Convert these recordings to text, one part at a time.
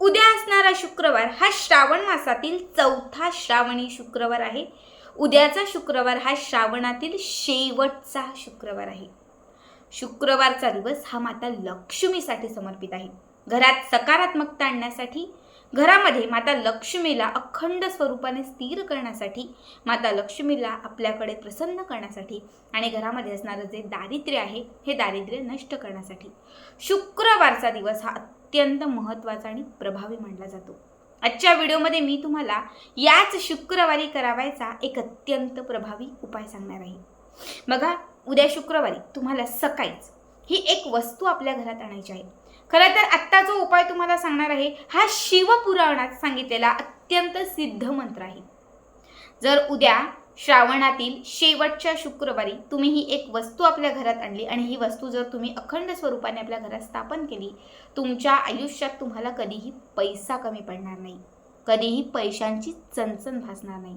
उद्या असणारा शुक्रवार हा श्रावण मासातील चौथा श्रावणी शुक्रवार आहे. उद्याचा शुक्रवार हा श्रावणातील शेवटचा शुक्रवार आहे. शुक्रवारचा दिवस हा माता लक्ष्मीसाठी समर्पित आहे. घरात सकारात्मकता आणण्यासाठी घरामध्ये माता लक्ष्मीला अखंड स्वरूपाने स्थिर करण्यासाठी माता लक्ष्मीला आपल्याकडे प्रसन्न करण्यासाठी आणि घरामध्ये असणारं जे दारिद्र्य आहे हे दारिद्र्य नष्ट करण्यासाठी शुक्रवारचा दिवस हा अत्यंत महत्त्वाचा आणि प्रभावी मानला जातो. आजच्या व्हिडिओमध्ये मी तुम्हाला याच शुक्रवारी करावायचा एक अत्यंत प्रभावी उपाय सांगणार आहे. बघा उद्या शुक्रवारी तुम्हाला सकाळीच ही एक वस्तू आपल्या घरात आणायची आहे. खरं तर आत्ता जो उपाय तुम्हाला सांगणार आहे हा शिवपुराणात सांगितलेला अत्यंत सिद्ध मंत्र आहे. जर उद्या श्रावणातील शेवटच्या शुक्रवारी तुम्ही ही एक वस्तू आपल्या घरात आणली आणि ही वस्तू जर तुम्ही अखंड स्वरूपाने आपल्या घरात स्थापन केली तुमच्या आयुष्यात तुम्हाला कधीही पैसा कमी पडणार नाही. कधीही पैशांची चणचण भासणार नाही.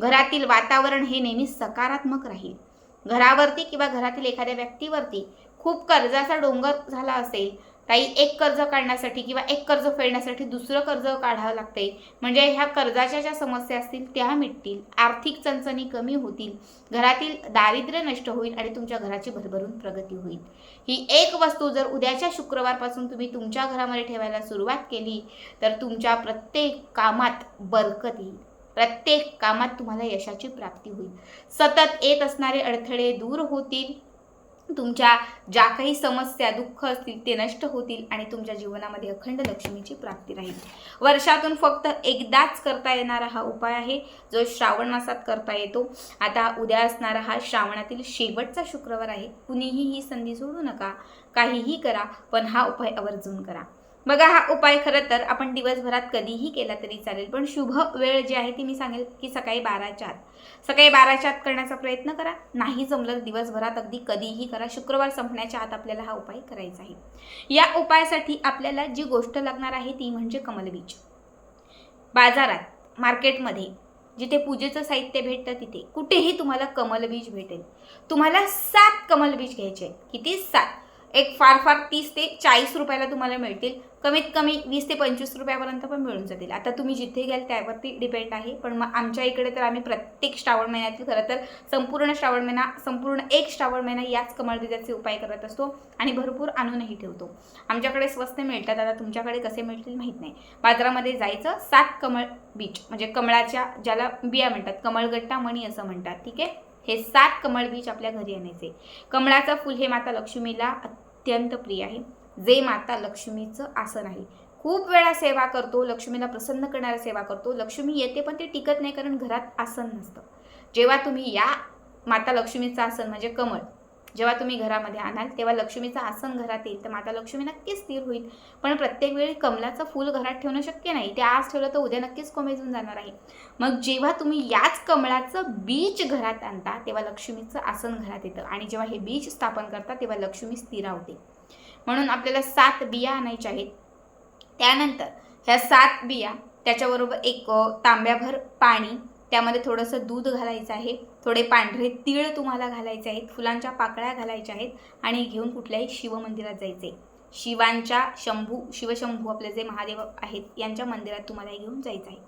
घरातील वातावरण हे नेहमी सकारात्मक राहील. घरावरती किंवा घरातील एखाद्या व्यक्तीवरती खूप कर्जाचा डोंगर झाला असेल काही एक कर्ज काढण्यासाठी किंवा एक कर्ज फेडण्यासाठी दुसरं कर्ज काढावं लागते म्हणजे ह्या कर्जाच्या ज्या समस्या असतील त्या मिटतील आर्थिक चणचणी कमी होतील घरातील दारिद्र्य नष्ट होईल आणि तुमच्या घराची भरभरून प्रगती होईल. ही एक वस्तू जर उद्याच्या शुक्रवारपासून तुम्ही तुमच्या घरामध्ये ठेवायला सुरुवात केली तर तुमच्या प्रत्येक कामात बरकत येईल. प्रत्येक कामात तुम्हाला यशाची प्राप्ती होईल. सतत येत असणारे अडथळे दूर होतील तुमच्या ज्या काही समस्या दुःख असतील ते नष्ट होतील आणि तुमच्या जीवनामध्ये अखंड लक्ष्मीची प्राप्ती राहील. वर्षातून फक्त एकदाच करता येणारा हा उपाय आहे जो श्रावण मासात करता येतो. आता उद्या असणारा हा श्रावणातील शेवटचा शुक्रवार आहे. कुणीही ही संधी सोडू नका. काहीही करा पण हा उपाय आवर्जून करा. बघा हा उपाय खरं तर आपण दिवसभरात कधीही केला तरी चालेल पण शुभ वेळ जी आहे ती मी सांगेल की सकाळी बाराच्या आत. सकाळी बाराच्या आत करण्याचा प्रयत्न करा. नाही जमलं दिवसभरात अगदी कधीही करा. शुक्रवार संपण्याच्या आत आपल्याला हा उपाय करायचा आहे. या उपायासाठी आपल्याला जी गोष्ट लागणार आहे ती म्हणजे कमलबीज. बाजारात मार्केटमध्ये जिथे पूजेचं साहित्य भेटतं तिथे कुठेही तुम्हाला कमलबीज भेटेल. तुम्हाला सात कमलबीज घ्यायचे आहेत. किती सात? एक फार फार तीस ते चाळीस रुपयाला तुम्हाला मिळतील. कमीत कमी वीस ते पंचवीस रुपयापर्यंत पण मिळून जातील. आता तुम्ही जिथे घ्याल त्यावरती डिपेंड आहे. पण मग आमच्या इकडे तर आम्ही प्रत्येक श्रावण महिन्यातील खरं तर संपूर्ण श्रावण महिना संपूर्ण एक श्रावण महिना याच कमळबीजाचे उपाय करत असतो आणि भरपूर आणूनही ठेवतो. आमच्याकडे स्वस्त मिळतात. आता तुमच्याकडे कसे मिळतील माहीत नाही. बाजारामध्ये जायचं सात कमळ बीज म्हणजे कमळाच्या ज्याला बिया म्हणतात कमळगट्टा मणी असं म्हणतात. ठीक आहे? हे सात कमळ बीज आपल्या घरी आणायचे. कमळाचं फुल हे माता लक्ष्मीला अत्यंत प्रिय आहे. जे माता लक्ष्मीचं आसन आहे. खूप वेळा सेवा करतो लक्ष्मीला प्रसन्न करणारा सेवा करतो. लक्ष्मी येते पण ते टिकत नाही कारण घरात आसन नसतं. जेव्हा तुम्ही या माता लक्ष्मीचं आसन म्हणजे कमळ जेव्हा तुम्ही घरामध्ये आणाल तेव्हा लक्ष्मीचं आसन घरात येईल. तर माता लक्ष्मी नक्कीच स्थिर होईल. पण प्रत्येक वेळी कमलाचं फूल घरात ठेवणं शक्य नाही. ते आज ठेवलं तर उद्या नक्कीच कोमेजून जाणार आहे. मग जेव्हा तुम्ही याच कमळाचं बीज घरात आणता तेव्हा लक्ष्मीचं आसन घरात येतं. आणि जेव्हा हे बीज स्थापन करता तेव्हा लक्ष्मी स्थिरावते म्हणून आपल्याला सात बिया आणायच्या आहेत. त्यानंतर ह्या सात बिया त्याच्याबरोबर एक तांब्याभर पाणी त्यामध्ये थोडंसं दूध घालायचं आहे. थोडे पांढरे तीळ तुम्हाला घालायचे आहेत फुलांच्या पाकळ्या घालायच्या आहेत आणि घेऊन कुठल्याही शिवमंदिरात जायचे शिवांच्या शंभू शिवशंभू आपले जे महादेव आहेत यांच्या मंदिरात तुम्हाला हे घेऊन जायचं आहे.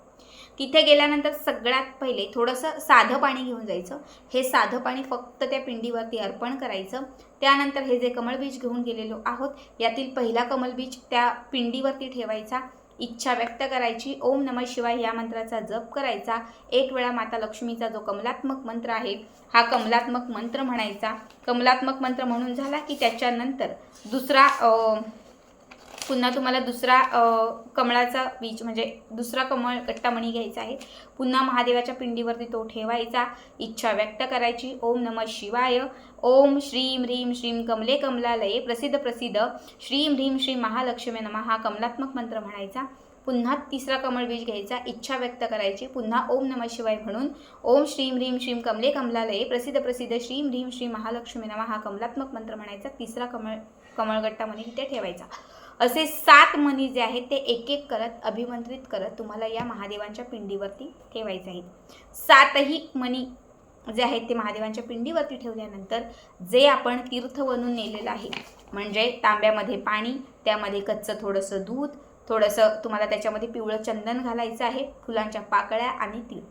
तिथे गेल्यानंतर सगळ्यात पहिले थोडंसं साधं पाणी घेऊन जायचं. हे साधं पाणी फक्त त्या पिंडीवरती अर्पण करायचं. त्यानंतर हे जे कमळ बीज घेऊन गेलेलो आहोत यातील पहिला कमलबीज त्या पिंडीवरती ठेवायचा. इच्छा व्यक्त करायची. ओम नमः शिवाय या मंत्राचा जप करायचा. एक वेळा माता लक्ष्मीचा जो कमलात्मक मंत्र आहे हा कमलात्मक मंत्र म्हणायचा. कमलात्मक मंत्र म्हणून झाला की त्याच्यानंतर दुसरा पुन्हा तुम्हाला दुसरा कमळाचा बीज म्हणजे दुसरा कमळ कट्टामणी घ्यायचा आहे. पुन्हा महादेवाच्या पिंडीवरती तो ठेवायचा. इच्छा व्यक्त करायची. ओम नमः शिवाय. ओम श्रीम ह्रीम श्रीम कमले कमलालये प्रसिद्ध प्रसिद्ध. श्रीम ह्रीम श्री महालक्ष्मी नमः हा कमलात्मक मंत्र म्हणायचा. पुन्हा तिसरा कमळ बीज घ्यायचा. इच्छा व्यक्त करायची. पुन्हा ओम नम शिवाय म्हणून. ओम श्रीम ह्रीम श्रीम कमले कमलालये प्रसिद्ध प्रसिद्ध. श्रीम ह्रीम श्री महालक्ष्मी नमा हा कमलात्मक मंत्र म्हणायचा. तिसरा कमळ कमळगट्टा मणी तिथे ठेवायचा. असे सात मणी जे आहेत ते एक एक करत अभिमंत्रित करत तुम्हाला या महादेवांच्या पिंडीवरती ठेवायचे आहेत. सातही मणी जे आहेत ते महादेवांच्या पिंडीवरती ठेवल्यानंतर जे आपण तीर्थ बनून नेलेलं आहे म्हणजे तांब्यामध्ये पाणी त्यामध्ये कच्चं थोडंसं दूध थोडंसं तुम्हाला त्याच्यामध्ये पिवळं चंदन घालायचं आहे फुलांच्या पाकळ्या आणि तीळ.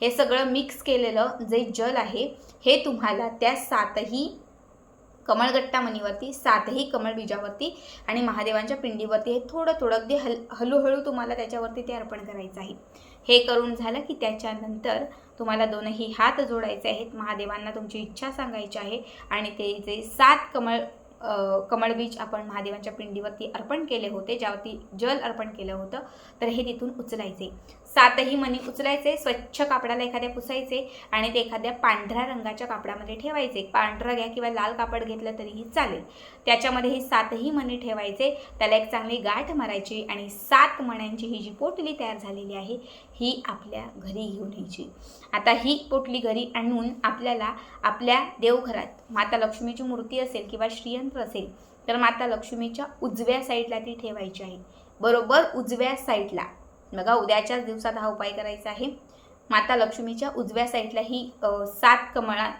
हे सगळं मिक्स केलेलं जे जल आहे हे तुम्हाला त्या सातही कमळगट्टा मणीवरती सातही कमळ बीजावरती आणि महादेवांच्या पिंडीवरती हे थोडं थोडं अगदी हल हळूहळू तुम्हाला त्याच्यावरती ते अर्पण करायचं आहे. हे करून झालं की त्याच्यानंतर तुम्हाला दोनही हात जोडायचे आहेत. महादेवांना तुमची इच्छा सांगायची आहे आणि ते जे सात कमळ कमळ कमळबीज आपण महादेवांच्या पिंडीवरती अर्पण केले होते ज्यावरती जल अर्पण केलं होतं तर हे तिथून उचलायचे. सातही मणी उचलायचे स्वच्छ कापडाला एखाद्या पुसायचे आणि ते एखाद्या पांढऱ्या रंगाच्या कापडामध्ये ठेवायचे. पांढरं घ्या किंवा लाल कापड घेतलं तरीही चालेल. त्याच्यामध्ये हे सातही मणी ठेवायचे त्याला एक चांगली गाठ मारायची आणि सात मण्यांची ही जी पोटली तयार झालेली आहे ही आपल्या घरी घेऊन यायची. आता ही पोटली घरी आणून आपल्याला आपल्या देवघरात माता लक्ष्मीची मूर्ती असेल किंवा श्रीयंत्र असेल तर माता लक्ष्मीच्या उजव्या साईडला ती ठेवायची आहे. बरोबर उजव्या साईडला बघा उद्याच्याच दिवसात हा उपाय करायचा आहे. माता लक्ष्मीच्या उजव्या साईडला ही सात कमळा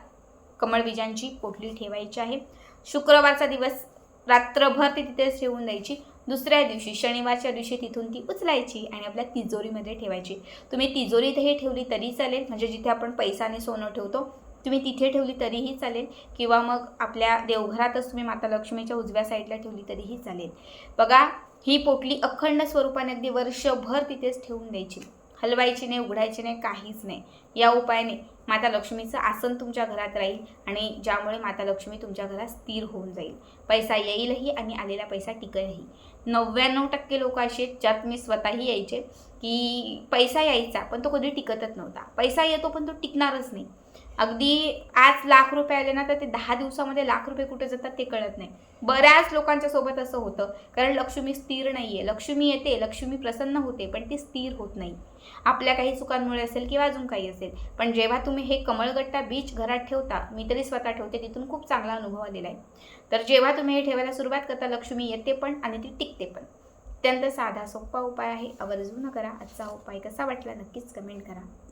कमळबीजांची पोटली ठेवायची आहे. शुक्रवारचा दिवस रात्रभर ती तिथेच ठेवून द्यायची. दुसऱ्या दिवशी शनिवारच्या दिवशी तिथून ती उचलायची आणि आपल्या तिजोरीमध्ये ठेवायची. तुम्ही तिजोरीतही ठेवली तरी चालेल म्हणजे जिथे आपण पैसाने सोनं ठेवतो तुम्ही तिथे ठेवली तरीही चालेल किंवा मग आपल्या देवघरातच तुम्ही माता लक्ष्मीच्या उजव्या साईडला ठेवली तरीही चालेल. बघा ही पोटली अखंड स्वरूपाने अगदी वर्षभर तिथेच ठेवून द्यायची. हलवायची नाही उघडायची नाही काहीच नाही. या उपायाने माता लक्ष्मीचं आसन तुमच्या घरात राहील आणि ज्यामुळे माता लक्ष्मी तुमच्या घरात स्थिर होऊन जाईल. पैसा येईलही आणि आलेला पैसा टिकेलही. नव्याण्णव टक्के लोक असे आहेत, ज्यात मी स्वतःही यायचे की पैसा यायचा पण तो कधी टिकतच नव्हता. पैसा येतो पण तो टिकणारच नाही. अगदी आज लाख रुपये आले ना तर ते दहा दिवसामध्ये लाख रुपये कुठे जातात ते कळत नाही. बऱ्याच लोकांच्या सोबत असं होतं कारण लक्ष्मी स्थिर नाही आहे लक्ष्मी येते लक्ष्मी प्रसन्न होते पण ती स्थिर होत नाही. आपल्या काही चुकांमुळे असेल किंवा अजून काही असेल पण जेव्हा तुम्ही हे कमळगट्टा बीच घरात ठेवता मी तरी स्वतः ठेवते तिथून खूप चांगला अनुभव आलेला आहे. तर जेव्हा तुम्ही हे ठेवायला सुरुवात करता लक्ष्मी येते पण आणि ती टिकते पण. अत्यंत साधा सोपा उपाय आहे. आवर्जून करा. आजचा उपाय कसा वाटला नक्कीच कमेंट करा.